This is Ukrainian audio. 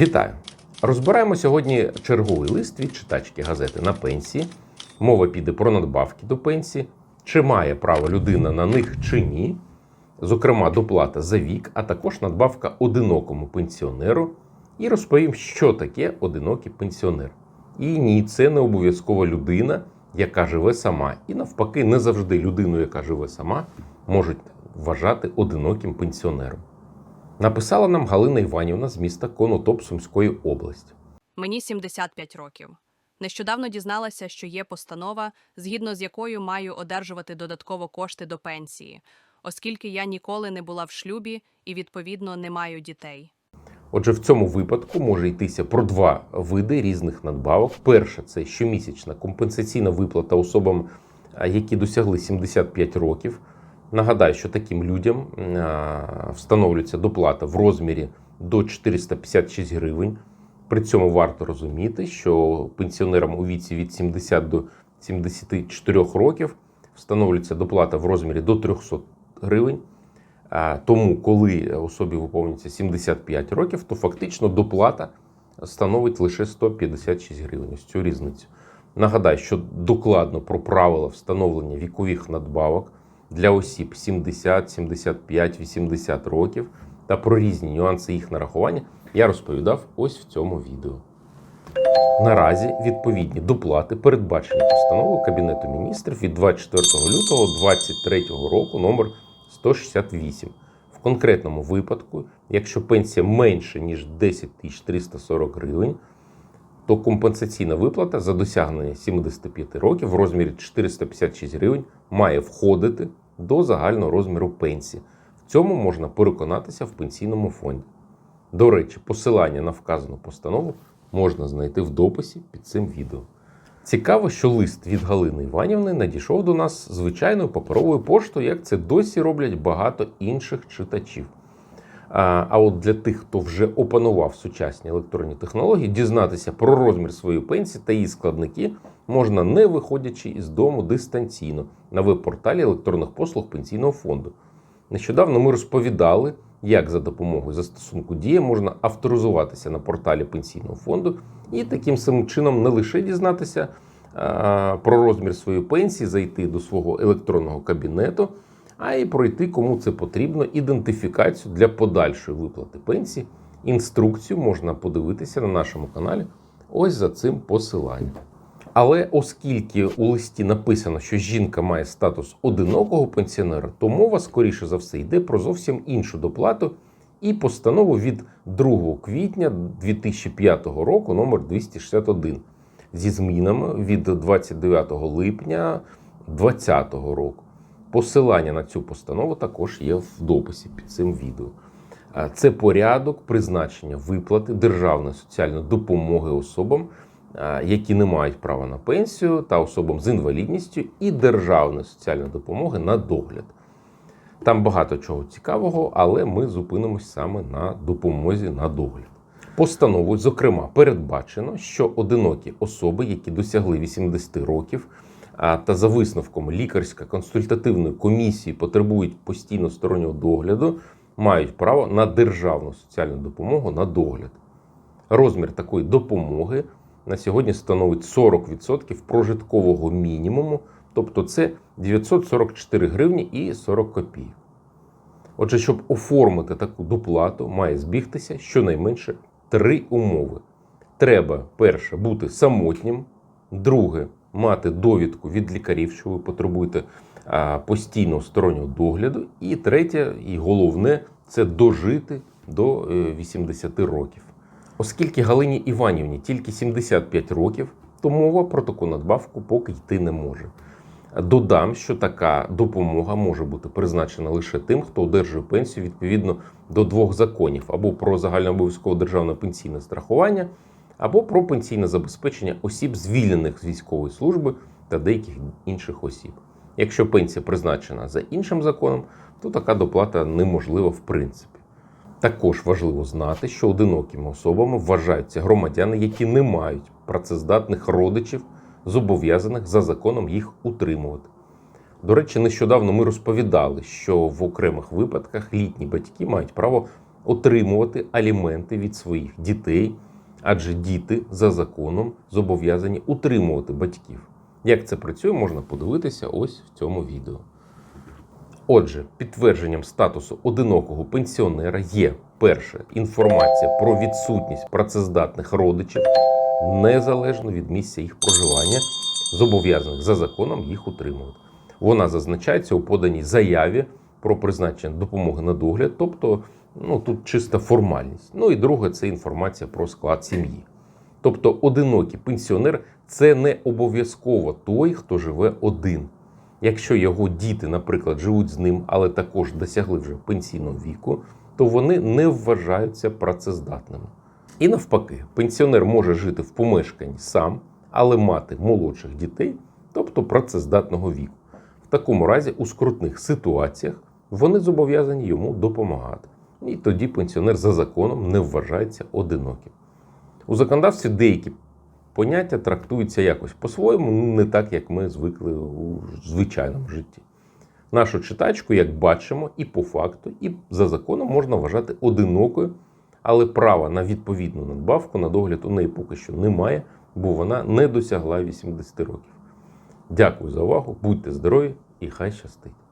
Вітаю! Розбираємо сьогодні черговий лист від читачки газети на пенсії. Мова піде про надбавки до пенсії, чи має право людина на них чи ні. Зокрема, доплата за вік, а також надбавка одинокому пенсіонеру. І розповім, що таке одинокий пенсіонер. І ні, це не обов'язкова людина, яка живе сама. І навпаки, не завжди людину, яка живе сама, можуть вважати одиноким пенсіонером. Написала нам Галина Іванівна з міста Конотоп Сумської області. Мені 75 років. Нещодавно дізналася, що є постанова, згідно з якою маю одержувати додатково кошти до пенсії, оскільки я ніколи не була в шлюбі і, відповідно, не маю дітей. Отже, в цьому випадку може йтися про два види різних надбавок. Перше це щомісячна компенсаційна виплата особам, які досягли 75 років. Нагадаю, що таким людям встановлюється доплата в розмірі до 456 гривень. При цьому варто розуміти, що пенсіонерам у віці від 70 до 74 років встановлюється доплата в розмірі до 300 гривень. Тому, коли особі виповнюється 75 років, то фактично доплата становить лише 156 гривень. Ось цю різницю. Нагадаю, що докладно про правила встановлення вікових надбавок для осіб 70, 75, 80 років та про різні нюанси їх нарахування я розповідав ось в цьому відео. Наразі відповідні доплати передбачені постановою Кабінету міністрів від 24 лютого 2023 року номер 168. В конкретному випадку, якщо пенсія менше ніж 10 340 гривень, то компенсаційна виплата за досягнення 75 років в розмірі 456 гривень має входити до загального розміру пенсії. В цьому можна переконатися в пенсійному фонді. До речі, посилання на вказану постанову можна знайти в дописі під цим відео. Цікаво, що лист від Галини Іванівни надійшов до нас звичайною паперовою поштою, як це досі роблять багато інших читачів. А, от для тих, хто вже опанував сучасні електронні технології, дізнатися про розмір своєї пенсії та її складники можна не виходячи із дому дистанційно на веб-порталі електронних послуг пенсійного фонду. Нещодавно ми розповідали, як за допомогою застосунку Дія можна авторизуватися на порталі пенсійного фонду і таким самим чином не лише дізнатися про розмір своєї пенсії, зайти до свого електронного кабінету, а й пройти, кому це потрібно, ідентифікацію для подальшої виплати пенсії. Інструкцію можна подивитися на нашому каналі ось за цим посиланням. Але оскільки у листі написано, що жінка має статус одинокого пенсіонера, то мова, скоріше за все, йде про зовсім іншу доплату і постанову від 2 квітня 2005 року номер 261 зі змінами від 29 липня 2020 року. Посилання на цю постанову також є в дописі під цим відео. Це порядок призначення виплати державної соціальної допомоги особам, які не мають права на пенсію, та особам з інвалідністю, і державної соціальної допомоги на догляд. Там багато чого цікавого, але ми зупинимось саме на допомозі на догляд. Постановою, зокрема, передбачено, що одинокі особи, які досягли 80 років, та за висновком лікарсько-консультативної комісії потребують постійно стороннього догляду, мають право на державну соціальну допомогу на догляд. Розмір такої допомоги на сьогодні становить 40% прожиткового мінімуму, тобто це 944 гривні і 40 копійок. Отже, щоб оформити таку доплату, має збігтися щонайменше три умови. Треба, перше, бути самотнім, друге, мати довідку від лікарів, що ви потребуєте постійного стороннього догляду. І третє, і головне, це дожити до е, 80 років. Оскільки Галині Іванівні тільки 75 років, то мова про таку надбавку поки йти не може. Додам, що така допомога може бути призначена лише тим, хто одержує пенсію відповідно до двох законів: або про загальнообов'язкове державне пенсійне страхування, або про пенсійне забезпечення осіб, звільнених з військової служби та деяких інших осіб. Якщо пенсія призначена за іншим законом, то така доплата неможлива в принципі. Також важливо знати, що одинокими особами вважаються громадяни, які не мають працездатних родичів, зобов'язаних за законом їх утримувати. До речі, нещодавно ми розповідали, що в окремих випадках літні батьки мають право отримувати аліменти від своїх дітей, адже діти за законом зобов'язані утримувати батьків. Як це працює, можна подивитися ось в цьому відео. Отже, підтвердженням статусу одинокого пенсіонера є перше інформація про відсутність працездатних родичів незалежно від місця їх проживання, зобов'язаних за законом їх утримувати. Вона зазначається у поданій заяві про призначення допомоги на догляд, тобто ну, тут чиста формальність. Ну і друге це інформація про склад сім'ї. Тобто одинокий пенсіонер це не обов'язково той, хто живе один. Якщо його діти, наприклад, живуть з ним, але також досягли вже пенсійного віку, то вони не вважаються працездатними. І навпаки, пенсіонер може жити в помешканні сам, але мати молодших дітей, тобто працездатного віку. В такому разі у скрутних ситуаціях вони зобов'язані йому допомагати. І тоді пенсіонер за законом не вважається одиноким. У законодавстві деякі поняття трактуються якось по-своєму, ну, не так, як ми звикли у звичайному житті. Нашу читачку, як бачимо, і по факту, і за законом можна вважати одинокою, але права на відповідну надбавку на догляд у неї поки що немає, бо вона не досягла 80 років. Дякую за увагу, будьте здорові і хай щастить!